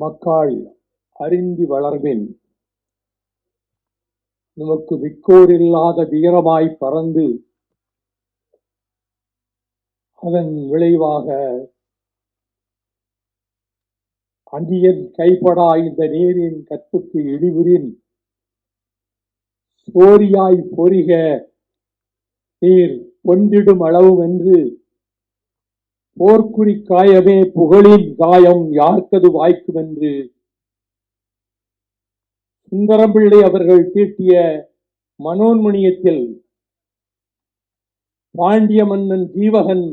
மக்காள் அறிந்தி வளர்வின். நமக்கு மிக்கோரில்லாத வீரமாய் பறந்து அதன் விளைவாக அந்தியன் கைப்படா இந்த நீரின் கற்புக்கு இடிபுரின். சோரியாய் பொறிக நீர் பொன்றிடும் அளவுமென்று போர்க்குறி காயமே புகழின் காயம் யார்க்கது வாய்க்குமென்று? சுந்தரம்பிள்ளை அவர்கள் தீட்டிய மனோன்மணியத்தில் பாண்டிய மன்னன் ஜீவகன்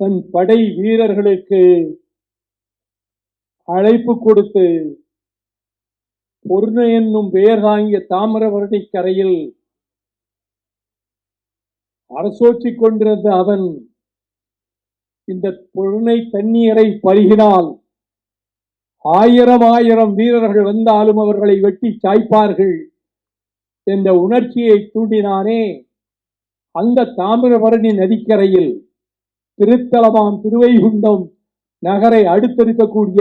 தன் படை வீரர்களுக்கு அழைப்பு கொடுத்து பொருண என்னும் பெயர் தாங்கிய தாமிரபரணி கரையில் அரசோற்றிக் கொண்டிருந்த அவன் இந்த பொருணை தண்ணீரை பருகினால் ஆயிரம் ஆயிரம் வீரர்கள் வந்தாலும் அவர்களை வெட்டி சாய்ப்பார்கள் என்ற உணர்ச்சியை தூண்டினானே அந்த தாமிரபரணி நதிக்கரையில் திருத்தலமாம் திருவைகுண்டம் நகரை அடுத்திருக்கக்கூடிய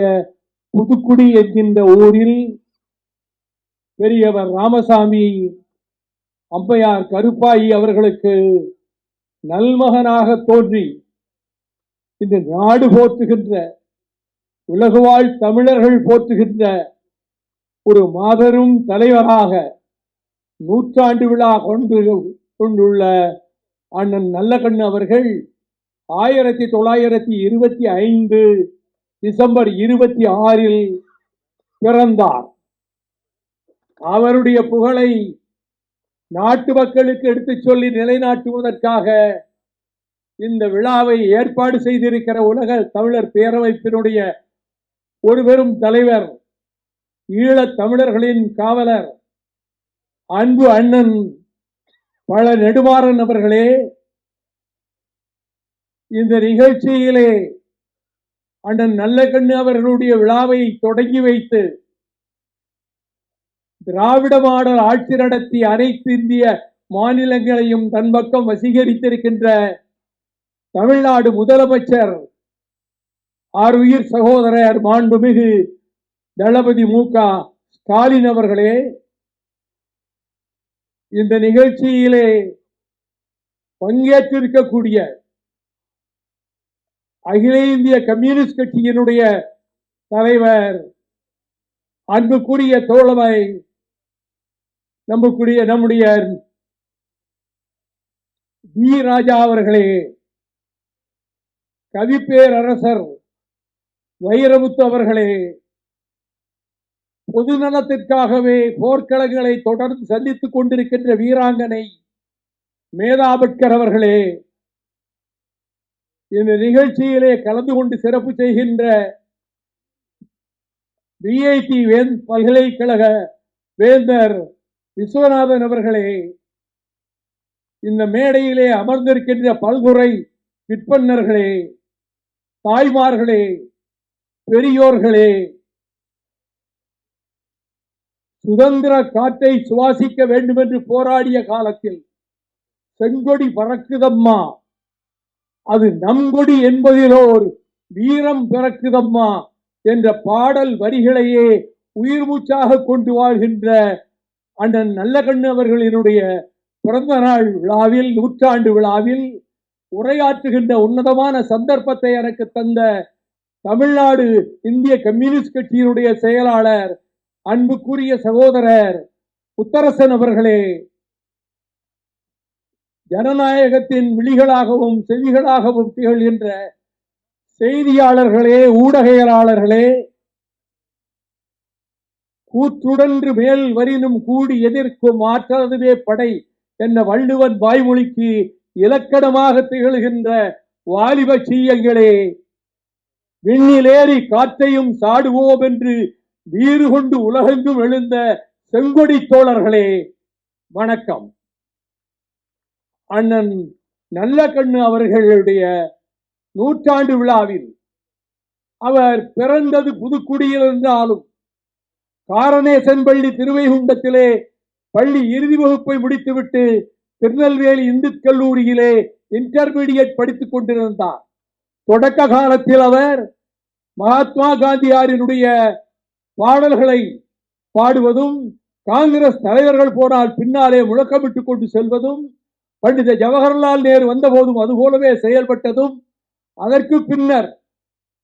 புதுக்குடி என்கின்ற ஊரில் பெரியவர் ராமசாமி அம்மையார் கருப்பாயி அவர்களுக்கு நல்மகனாக தோன்றி இந்த நாடு போற்றுகின்ற உலகுவாழ் தமிழர்கள் போற்றுகின்ற ஒரு மாபெரும் தலைவராக நூற்றாண்டு விழா கொண்டு கொண்டுள்ள அண்ணன் நல்லகண்ணு அவர்கள் ஆயிரத்தி தொள்ளாயிரத்தி இருபத்தி ஐந்து டிசம்பர் இருபத்தி ஆறில் பிறந்தார். அவருடைய புகழை நாட்டு மக்களுக்கு எடுத்துச் சொல்லி நிலைநாட்டுவதற்காக இந்த விழாவை ஏற்பாடு செய்திருக்கிற உலக தமிழர் பேரமைப்பினுடைய ஒரு பெரும் தலைவர் ஈழத் தமிழர்களின் காவலர் அன்பு அண்ணன் பல நெடுமாறன் அவர்களே இந்த நிகழ்ச்சியிலே அண்ணன் நல்லகண்ணு அவர்களுடைய விழாவை தொடங்கி வைத்து திராவிட மாடல் ஆட்சி நடத்தி அனைத்து இந்திய மாநிலங்களையும் தன் பக்கம் வசீகரித்திருக்கின்ற தமிழ்நாடு முதலமைச்சர் ஆறுயிர் சகோதரர் மாண்புமிகு தளபதி மு க. ஸ்டாலின் அவர்களே இந்த நிகழ்ச்சியிலே பங்கேற்றிருக்கக்கூடிய அகில இந்திய கம்யூனிஸ்ட் கட்சியினுடைய தலைவர் அன்புக்குரிய தோழமை நம்பக்கூடிய நம்முடைய டி ராஜா அவர்களே கவிப்பேரரசர் வைரமுத்து அவர்களே பொது நலத்திற்காகவே போர்க்களங்களை தொடர்ந்து சந்தித்துக் கொண்டிருக்கின்ற வீராங்கனை மேதாபட்கர் அவர்களே இந்த நிகழ்ச்சியிலே கலந்து கொண்டு சிறப்பு செய்கின்ற பிஐடி வேந் பல்கலைக்கழக வேந்தர் விஸ்வநாதன் அவர்களே இந்த மேடையிலே அமர்ந்திருக்கின்ற பல்துறை விற்பன்னர்களே தாய்மார்களே பெரியோர்களே சுதந்திர காற்றை சுவாசிக்க வேண்டும் என்று போராடிய காலத்தில் செங்கொடி பறக்குதம்மா? அது நம்கொடி என்பதிலோர் வீரம் பிறக்குதம்மா? என்ற பாடல் வரிகளையே உயிர் மூச்சாக கொண்டு வாழ்கின்ற அண்ணன் நல்லகண்ணு அவர்களினுடைய பிறந்த நாள் விழாவில் நூற்றாண்டு விழாவில் உரையாற்றுகின்ற உன்னதமான சந்தர்ப்பத்தை எனக்கு தந்த தமிழ்நாடு இந்திய கம்யூனிஸ்ட் கட்சியினுடைய செயலாளர் அன்புக்குரிய சகோதரர் புத்தரசன் அவர்களே ஜனநாயகத்தின் விழிகளாகவும் செவிகளாகவும் திகழ்கின்ற செய்தியாளர்களே ஊடகையாளர்களே கூற்றுடன்று மேல் வரினும் கூடி எதிர்க்கும் ஆற்றதுவே படை என்ற வள்ளுவன் வாய்மொழிக்கு இலக்கணமாக திகழ்கின்ற வாலிப சீயங்களே விண்ணிலேறி காற்றையும் சாடுவோம் என்று வீறு கொண்டு உலகெங்கும் எழுந்த செங்கொடி தோழர்களே வணக்கம். அண்ணன் நல்ல கண்ணு அவர்களுடைய நூற்றாண்டு விழாவில் அவர் பிறந்தது புதுக்குடியில் இருந்தாலும் காரணேசன் பள்ளி திருவைகுண்டத்திலே பள்ளி இறுதி வகுப்பை முடித்துவிட்டு திருநெல்வேலி இந்து கல்லூரியிலே இன்டர்மீடியட் படித்துக் கொண்டிருந்தார் தொடக்க காலத்தில் அவர் மகாத்மா காந்தியாரினுடைய பாடல்களை பாடுவதும் காங்கிரஸ் தலைவர்கள் போனால் பின்னாலே முழக்கமிட்டுக் கொண்டு செல்வதும் பண்டித ஜவஹர்லால் நேரு வந்தபோதும் அதுபோலவே செயல்பட்டதும் அதற்கு பின்னர்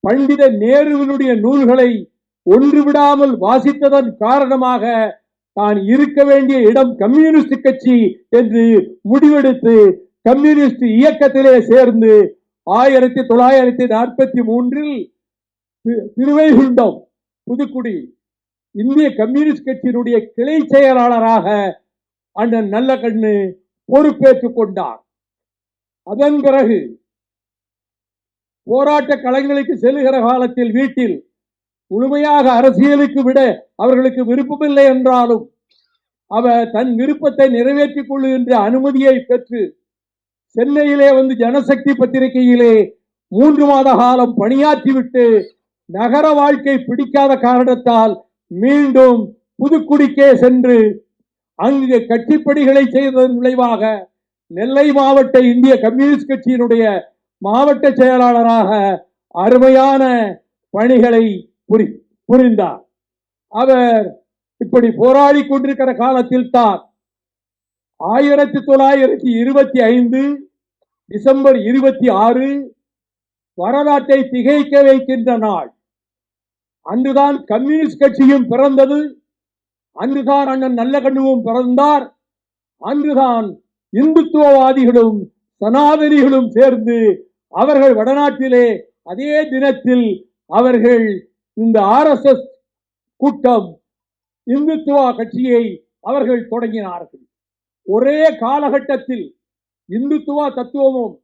பண்டித நேருவினுடைய நூல்களை ஒன்று விடாமல் வாசித்ததன் காரணமாக தான் இருக்க வேண்டிய இடம் கம்யூனிஸ்ட் கட்சி என்று முடிவெடுத்து கம்யூனிஸ்ட் இயக்கத்திலே சேர்ந்து ஆயிரத்தி தொள்ளாயிரத்தி நாற்பத்தி மூன்றில் திருவைகுண்டம் புதுக்குடி இந்திய கம்யூனிஸ்ட் கட்சியினுடைய கிளை செயலாளராக அண்ணன் நல்லகண்ணு பொறுப்பேற்றுக் கொண்டார். அதன் பிறகு போராட்ட களங்களுக்கு செல்லுகிற காலத்தில் வீட்டில் முழுமையாக அரசியலுக்கு விட அவர்களுக்கு விருப்பமில்லை என்றாலும் அவர் தன் விருப்பத்தை நிறைவேற்றிக் கொள்ளுகின்ற அனுமதியை பெற்று சென்னையிலே வந்து ஜனசக்தி பத்திரிகையிலே மூன்று மாத காலம் பணியாற்றிவிட்டு நகர வாழ்க்கை பிடிக்காத காரணத்தால் மீண்டும் புதுக்குடிக்கே சென்று அங்கு கட்சிப்பணிகளை செய்ததன் விளைவாக நெல்லை மாவட்ட இந்திய கம்யூனிஸ்ட் கட்சியினுடைய மாவட்ட செயலாளராக அருமையான பணிகளை புரி புரிந்தார். அவர் இப்படி போராடி கொண்டிருக்கிற காலத்தில் தான் ஆயிரத்தி தொள்ளாயிரத்தி இருபத்தி ஐந்து டிசம்பர் இருபத்தி ஆறு வரலாற்றை திகைக்க வைக்கின்ற நாள். அன்றுதான் கம்யூனிஸ்ட் கட்சியும் பிறந்தது. அன்றுதான் அண்ணன் நல்லகண்ணுவும் பிறந்தார். அன்றுதான் இந்துத்துவவாதிகளும் சனாதனிகளும் சேர்ந்து அவர்கள் வடநாட்டிலே அதே தினத்தில் அவர்கள் இந்த ஆர்எஸ்எஸ் கூட்டம் இந்துத்துவா கட்சியை அவர்கள் தொடங்கினார்கள். ஒரே காலகட்டத்தில் இந்துத்துவா தத்துவமும்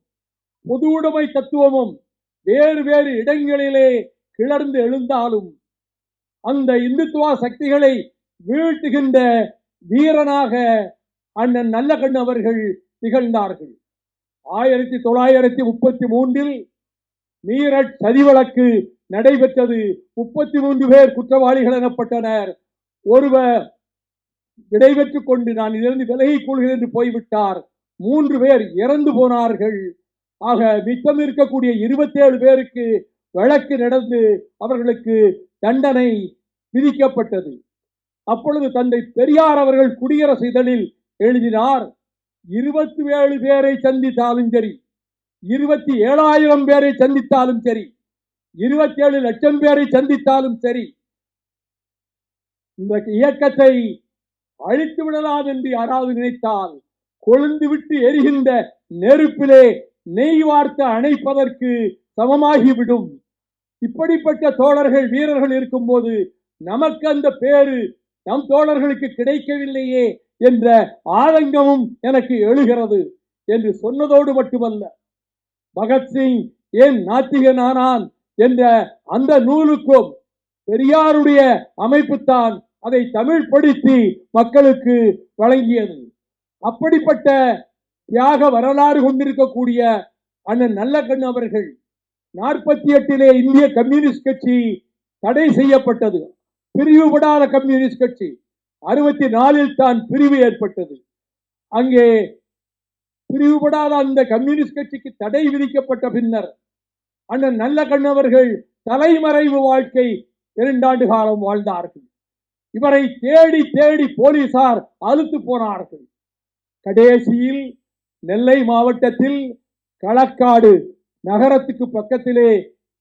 பொது உடைமை தத்துவமும் வேறு வேறு இடங்களிலே கிளர்ந்து எழுந்தாலும் அந்த இந்துத்துவா சக்திகளை வீழ்த்துகின்ற வீரனாக அண்ணன் நல்லகண் அவர்கள் திகழ்ந்தார்கள். ஆயிரத்தி தொள்ளாயிரத்தி முப்பத்தி மூன்றில் மீரட் சதி வழக்கு நடைபெற்றது. முப்பத்தி மூன்று பேர் குற்றவாளிகள் எனப்பட்டனர். ஒருவர் விடைபெற்றுக் கொண்டு நான் இதிலிருந்து விலகிக் கொள்கிறேன் என்று போய்விட்டார். மூன்று பேர் இறந்து போனார்கள். ஆக மிச்சம் இருக்கக்கூடிய இருபத்தேழு பேருக்கு வழக்கு நடந்து அவர்களுக்கு தண்டனை விதிக்கப்பட்டது. அப்பொழுது தந்தை பெரியார் அவர்கள் குடியரசு இதழில் எழுதினார் இருபத்தி ஏழு பேரை சந்தித்தாலும் சரி இருபத்தி ஏழாயிரம் பேரை சந்தித்தாலும் சரி இருபத்தி ஏழு லட்சம் பேரை சந்தித்தாலும் சரி இந்த இயக்கத்தை அழித்து விடலாம் என்று யாராவது நினைத்தால் கொழுந்து விட்டு எரிகின்ற நெருப்பிலே நெய் வார்த்து அணைப்பதற்கு சமமாகிவிடும். இப்படிப்பட்ட தோழர்கள் வீரர்கள் இருக்கும்போது நமக்கு அந்த பேரு நம் தோழர்களுக்கு கிடைக்கவில்லையே என்ற ஆதங்கமும் எனக்கு எழுகிறது என்று சொன்னதோடு மட்டுமல்ல பகத்சிங் ஏன் நாத்திகனானான் என்ற அந்த நூலுக்கும் பெரியாருடைய அமைப்பு தான் அதை தமிழ் படுத்தி மக்களுக்கு வழங்கியது. அப்படிப்பட்ட தியாக வரலாறு கொண்டிருக்கக்கூடிய அண்ணன் நல்லகண் அவர்கள் நாற்பத்தி எட்டிலே இந்திய கம்யூனிஸ்ட் கட்சி தடை செய்யப்பட்டது. பிரிவுபடாத கம்யூனிஸ்ட் கட்சி. அறுபத்தி நாலில் தான் பிரிவு ஏற்பட்டது. அங்கே பிரிவுபடாத அந்த கம்யூனிஸ்ட் கட்சிக்கு தடை விதிக்கப்பட்ட பின்னர் அண்ணன் நல்ல கண்ணவர்கள் தலைமறைவு வாழ்க்கை இரண்டாண்டு காலம் வாழ்ந்தார்கள். இவரை தேடி தேடி போலீசார் அழுத்து போனார்கள். கடைசியில் நெல்லை மாவட்டத்தில் களக்காடு நகரத்துக்கு பக்கத்திலே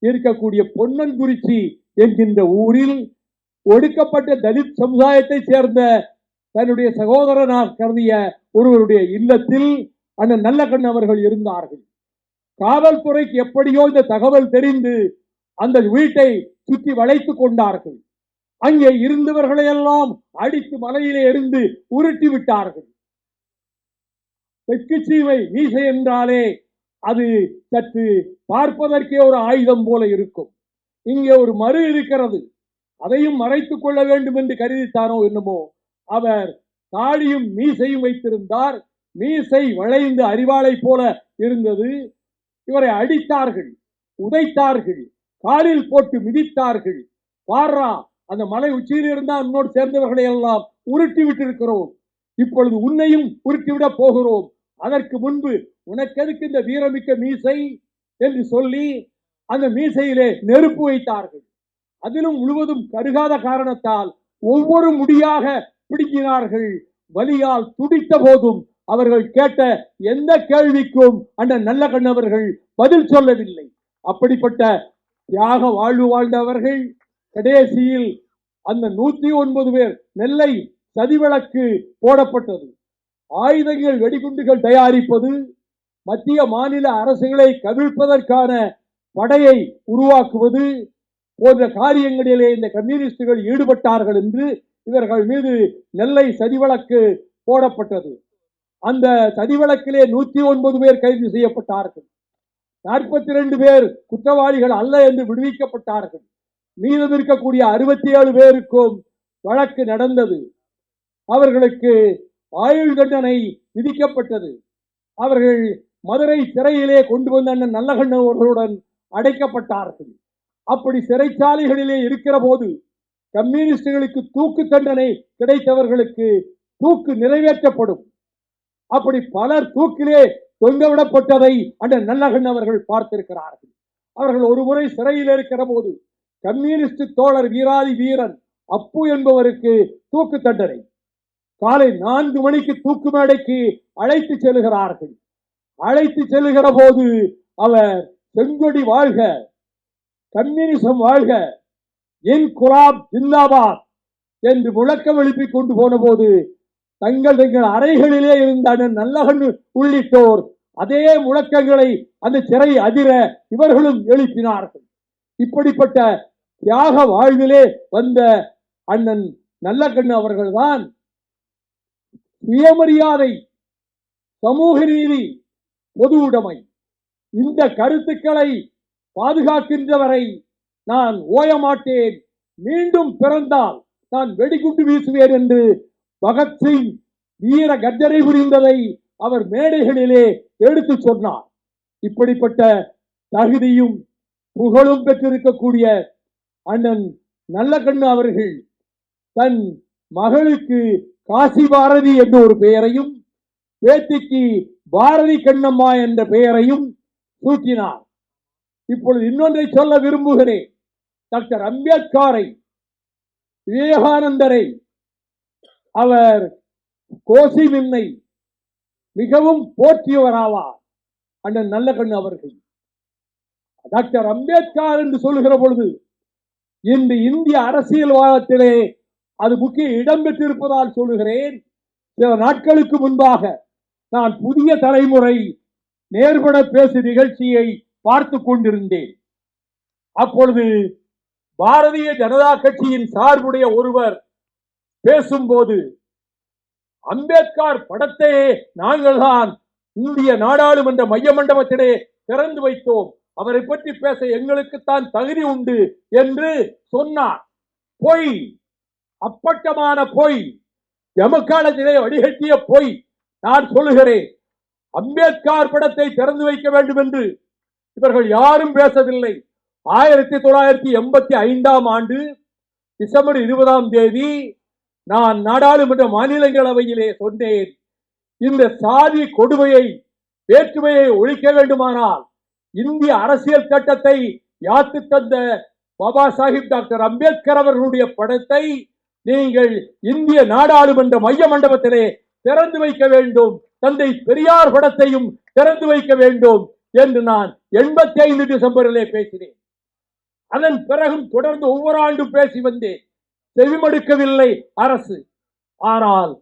இருக்கக்கூடிய பொன்னன்குறிச்சி என்கின்ற ஊரில் ஒடுக்கப்பட்ட தலித் சமுதாயத்தை சேர்ந்த தன்னுடைய சகோதரனாக கருதிய ஒருவருடைய இல்லத்தில் அண்ணன் நல்ல அவர்கள் இருந்தார்கள். காவல்துறைக்கு எப்படியோ இந்த தகவல் தெரிந்து அந்த வீட்டை சுற்றி வளைத்துக் கொண்டார்கள். அங்கே இருந்தவர்களையெல்லாம் அடித்து மலையிலே இருந்து உருட்டி விட்டார்கள். தெற்கு சீமை மீசை என்றாலே அது சற்று பார்ப்பதற்கே ஒரு ஆயுதம் போல இருக்கும். இங்கே ஒரு மறு இருக்கிறது. அதையும் மறைத்துக் கொள்ள வேண்டும் என்று கருதித்தாரோ என்னமோ. அவர் தாடியும் மீசையும் வைத்திருந்தார். மீசை வளைந்து அறிவாளை போல இருந்தது. இவரை அடித்தார்கள் உதைத்தார்கள் காலில் போட்டு மிதித்தார்கள். பாரா அந்த மலை உச்சியில் இருந்தால் உன்னோடு சேர்ந்தவர்களை எல்லாம் உருட்டி விட்டிருக்கிறோம். இப்பொழுது உன்னையும் உருட்டிவிட போகிறோம். அதற்கு முன்பு உனக்கு எதுக்கு இந்த வீரமிக்க மீசை என்று சொல்லி அந்த மீசையிலே நெருப்பு வைத்தார்கள். அதிலும் முழுவதும் கருகாத காரணத்தால் ஒவ்வொரு முடியாக பிடுங்கினார்கள். வலியால் துடித்த போதும் அவர்கள் கேட்ட எந்த கேள்விக்கும் அந்த நல்ல கண்ணவர்கள் பதில் சொல்லவில்லை. அப்படிப்பட்ட தியாக வாழ்வு வாழ்ந்தவர்கள் கடைசியில் அந்த நூத்தி ஒன்பது பேர் நெல்லை சதிவிளக்கு போடப்பட்டது. ஆயுதங்கள் வெடிகுண்டுகள் தயாரிப்பது மத்திய மாநில அரசுகளை கவிழ்ப்பதற்கான படையை உருவாக்குவது போன்ற காரியங்களிலே இந்த கம்யூனிஸ்டுகள் ஈடுபட்டார்கள் என்று இவர்கள் மீது நெல்லை சதிவழக்கு போடப்பட்டது. அந்த சதிவழக்கிலே நூத்தி ஒன்பது பேர் கைது செய்யப்பட்டார்கள். நாற்பத்தி ரெண்டு பேர் குற்றவாளிகள் அல்ல என்று விடுவிக்கப்பட்டார்கள். மீதம் இருக்கக்கூடிய அறுபத்தி ஏழு பேருக்கும் வழக்கு நடந்தது. அவர்களுக்கு ஆயுள் தண்டனை விதிக்கப்பட்டது. அவர்கள் மதுரை சிறையிலே கொண்டு வந்த அண்ணன் நல்லகண்ணன் அவர்களுடன் அடைக்கப்பட்டார்கள். அப்படி சிறைச்சாலைகளிலே இருக்கிற போது கம்யூனிஸ்டுகளுக்கு தூக்கு தண்டனை கிடைத்தவர்களுக்கு தூக்கு நிறைவேற்றப்படும். அப்படி பலர் தூக்கிலே தொங்கவிடப்பட்டதை அந்த நல்லகண்ணன் அவர்கள் பார்த்திருக்கிறார்கள். அவர்கள் ஒரு முறை சிறையில் இருக்கிற போது கம்யூனிஸ்ட் தோழர் வீராதி வீரன் அப்பு என்பவருக்கு தூக்கு தண்டனை. காலை நான்கு மணிக்கு தூக்கு மேடைக்கு அழைத்து செல்கிறார்கள். அழைத்து செல்லுகிற போது அவர் செங்கொடி வாழ்க கம்யூனிசம் வாழ்க என் குலாப் ஜிந்தாபாத் என்று முழக்கம் எழுப்பிக் கொண்டு போன போது தங்கள் தங்கள் அறைகளிலே இருந்த அண்ணன் உள்ளிட்டோர் அதே முழக்கங்களை அந்த சிறை அதிர இவர்களும் எழுப்பினார்கள். இப்படிப்பட்ட தியாக வாழ்விலே வந்த அண்ணன் நல்லகண்ணு அவர்கள்தான் சுயமரியாதை சமூக நீதி பொது உடைமை. இந்த கருத்துக்களை பாதுகாக்கின்றவரை நான் ஓயமாட்டேன். மீண்டும் பிறந்தால் நான் வெடிகுண்டு வீசுவேன் என்று பகத்சிங் வீர கர்ஜனை புரிந்ததை அவர் மேடைகளிலே எடுத்து சொன்னார். இப்படிப்பட்ட தகுதியும் புகழும் பெற்றிருக்கக்கூடிய அண்ணன் நல்லகண்ணு அவர்கள் தன் மகளுக்கு காசி பாரதி என்ற ஒரு பெயரையும் பேத்திக்கு பாரதி கண்ணம்மா என்ற பெயரையும் சூட்டினார். இப்பொழுது இன்னொன்றை சொல்ல விரும்புகிறேன். டாக்டர் அம்பேத்காரை விவேகானந்தரை அவர் கோசிமின்னை மிகவும் போற்றியவராவார். அண்ணன் நல்லகண்ணு அவர்கள். டாக்டர் அம்பேத்கர் என்று சொல்லுகிற பொழுது இன்று இந்திய அரசியல்வாதத்திலே அது முக்கிய இடம் பெற்றிருப்பதால் சொல்லுகிறேன் சில நாட்களுக்கு முன்பாக நான் புதிய தலைமுறை நேர்பட பேசு நிகழ்ச்சியை பார்த்து கொண்டிருந்தேன். அப்பொழுது பாரதிய ஜனதா கட்சியின் சார்புடைய ஒருவர் பேசும்போது அம்பேத்கர் படத்தையே நாங்கள் தான் இந்திய நாடாளுமன்ற மைய மண்டபத்திலே திறந்து வைத்தோம். அவரை பற்றி பேச எங்களுக்குத்தான் தகுதி உண்டு என்று சொன்னார். பொய் அப்பட்டமான பொய் எமக்காலத்திலே வடிகட்டிய பொய் நான் சொல்லுகிறேன். அம்பேத்கர் படத்தை திறந்து வைக்க வேண்டும் என்று இவர்கள் யாரும் பேசவில்லை. ஆயிரத்தி தொள்ளாயிரத்தி எண்பத்தி ஐந்தாம் ஆண்டு டிசம்பர் இருபதாம் தேதி நான் நாடாளுமன்ற மாநிலங்களவையிலே சொன்னேன் இந்த சாதி கொடுமையை வேற்றுமையை ஒழிக்க வேண்டுமானால் இந்திய அரசியல் சட்டத்தை யாத்து தந்த பாபா சாஹிப் டாக்டர் அம்பேத்கர் அவர்களுடைய படத்தை நீங்கள் இந்திய நாடாளுமன்ற மைய மண்டபத்திலே திறந்து வைக்க வேண்டும் தந்தை பெரியார் படத்தையும் திறந்து வைக்க வேண்டும் என்று நான் எண்பத்தி ஐந்து டிசம்பரிலே பேசினேன். அதன் பிறகும் தொடர்ந்து ஒவ்வொரு ஆண்டும் பேசி வந்தேன். செவிமடுக்கவில்லை அரசு. ஆனால்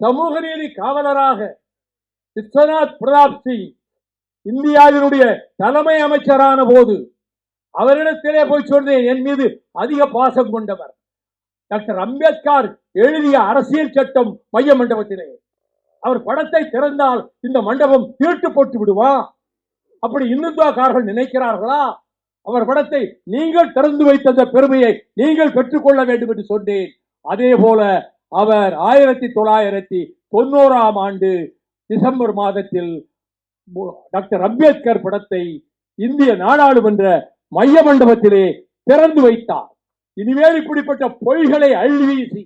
சமூக நீதி காவலராக விஸ்வநாத் பிரதாப் சிங் இந்தியாவினுடைய தலைமை அமைச்சரான போது அவரிடத்திலே போய் சொன்னேன் என் மீது அதிக பாசம் கொண்டவர். டாக்டர் அம்பேத்கர் எழுதிய அரசியல் சட்டம் மைய மண்டபத்திலே. அவர் படத்தை திறந்தால் இந்த மண்டபம் தீட்டு போட்டு விடுவா அப்படி இந்துத்துவக்காரர்கள் நினைக்கிறார்களா? அவர் படத்தை நீங்கள் திறந்து வைத்த பெருமையை நீங்கள் பெற்றுக்கொள்ள வேண்டும் என்று சொன்னேன். அதே போல அவர் ஆயிரத்தி தொள்ளாயிரத்தி தொண்ணூறாம் ஆண்டு டிசம்பர் மாதத்தில் டாக்டர் அம்பேத்கர் படத்தை இந்திய நாடாளுமன்ற மைய மண்டபத்திலே திறந்து வைத்தார். இனிமேல் இப்படிப்பட்ட பொய்களை அள்ளி வீசி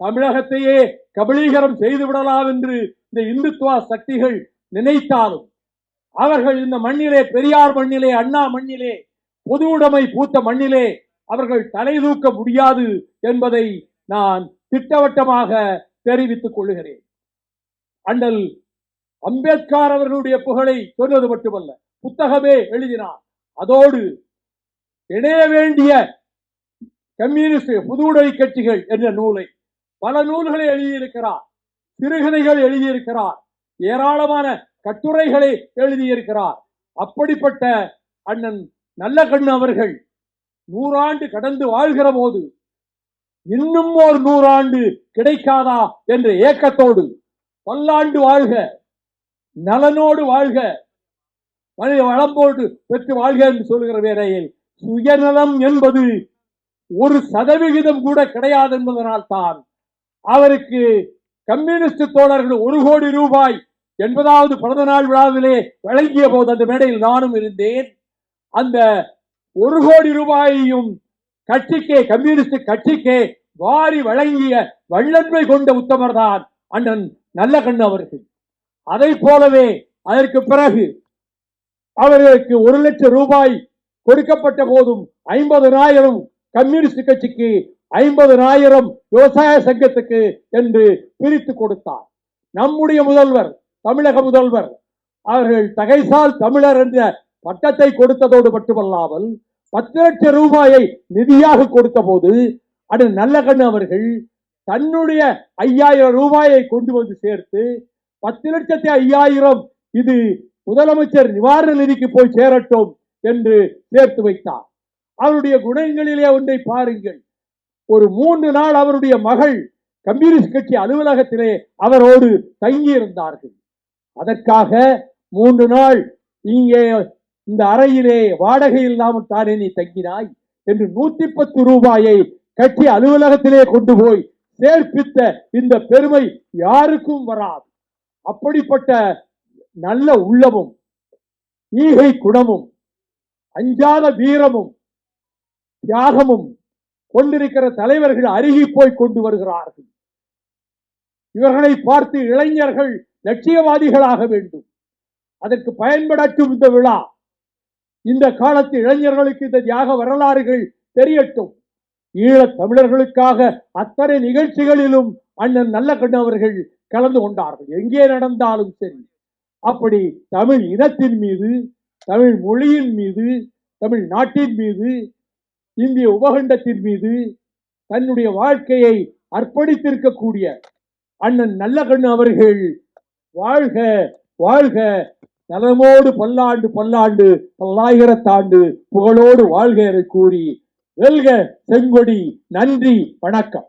தமிழகத்தையே கபலீகரம் செய்து விடலாம் என்று இந்த இந்துத்துவா சக்திகள் நினைத்தாலும் அவர்கள் இந்த மண்ணிலே பெரியார் மண்ணிலே அண்ணா மண்ணிலே பொது உடைமை பூத்த மண்ணிலே அவர்கள் தலை தூக்க முடியாது என்பதை நான் திட்டவட்டமாக தெரிவித்துக் கொள்கிறேன் அண்ணல் அம்பேத்கர் அவர்களுடைய புகழை சொன்னது மட்டுமல்ல புத்தகமே எழுதினார். அதோடு இணைய வேண்டிய கம்யூனிஸ்ட் புதுவுடை கட்சிகள் என்ற நூலை பல நூல்களை எழுதியிருக்கிறார் சிறுகதைகள் எழுதியிருக்கிறார் ஏராளமான கட்டுரைகளை எழுதியிருக்கிறார். அப்படிப்பட்ட அண்ணன் நல்ல கண்ணு அவர்கள். நூறாண்டு கடந்து வாழ்கிற போது இன்னும் ஒரு நூறாண்டு கிடைக்காதா என்ற ஏக்கத்தோடு பல்லாண்டு வாழ்க நலனோடு வாழ்க மனித வளம்போடு பெற்று வாழ்க என்று சொல்கிற வேளையில் சுயநலம் என்பது ஒரு சதவிகிதம் கூட கிடையாது என்பதனால் தான் அவருக்கு கம்யூனிஸ்ட் தோழர்கள் ஒரு கோடி ரூபாய் எண்பதாவது பிறந்த நாள் விழாவிலே வழங்கிய போது அந்த மேடையில் நானும் இருந்தேன். அந்த ஒரு கோடி ரூபாயையும் கட்சிக்கே கம்யூனிஸ்ட் கட்சிக்கே வாரி வழங்கிய வல்லன்மை கொண்ட உத்தமர் தான் அண்ணன் நல்ல கண்ணு அவர்கள். அதை போலவே அதற்கு பிறகு அவர்களுக்கு ஒரு லட்சம் ரூபாய் கொடுக்கப்பட்ட போதும் ஐம்பதனாயிரம் கம்யூனிஸ்ட் கட்சிக்கு ஐம்பதனாயிரம் விவசாய சங்கத்துக்கு என்று பிரித்து கொடுத்தார். நம்முடைய முதல்வர் தமிழக முதல்வர் அவர்கள் தகைசால் தமிழர் என்ற பட்டத்தை கொடுத்ததோடு மட்டுமல்லாமல் பத்து லட்சம் ரூபாயை நிதியாக கொடுத்த போது அது நல்ல கண்ணு அவர்கள் தன்னுடைய ஐயாயிரம் ரூபாயை கொண்டு வந்து சேர்த்து பத்து லட்சத்தி ஐயாயிரம் இது முதலமைச்சர் நிவாரண நிதிக்கு போய் சேரட்டும் என்று சேர்த்து வைத்தார். அவருடைய குணங்களிலே ஒன்றை பாருங்கள். ஒரு மூன்று நாள் அவருடைய மகள் கம்யூனிஸ்ட் கட்சி அலுவலகத்திலே அவரோடு தங்கி இருந்தார்கள் அதற்காக மூன்று நாள் இங்கே இந்த அறையிலே வாடகை இல்லாமல் தானே நீ தங்கினாய் என்று நூத்தி பத்து ரூபாயை கட்சி அலுவலகத்திலே கொண்டு போய் சேர்ப்பித்த இந்த பெருமை யாருக்கும் வராது. அப்படிப்பட்ட நல்ல உள்ளமும் ஈகை குணமும் அஞ்சாத வீரமும் தியாகமும் கொண்டிருக்கிற தலைவர்கள் அருகி போய் கொண்டு வருகிறார்கள். இவர்களை பார்த்து இளைஞர்கள் லட்சியவாதிகளாக வேண்டும். அதற்கு பயன்படட்டும் இந்த விழா. இந்த காலத்து இளைஞர்களுக்கு இந்த தியாக வரலாறுகள் தெரியட்டும். ஈழத் தமிழர்களுக்காக அத்தனை நிகழ்ச்சிகளிலும் அண்ணன் நல்ல அவர்கள் கலந்து கொண்டார்கள். எங்கே நடந்தாலும் சரி. அப்படி தமிழ் இனத்தின் மீது தமிழ் மொழியின் மீது தமிழ் நாட்டின் மீது இந்திய உபகண்டத்தின் மீது தன்னுடைய வாழ்க்கையை அர்ப்பணித்திருக்கக்கூடிய அண்ணன் நல்ல அவர்கள் வாழ்க வாழ்க நலமோடு பல்லாண்டு பல்லாண்டு பல்லாயிரத்தாண்டு புகழோடு வாழ்க என கூறி வெல்க செங்கொடி நன்றி வணக்கம்.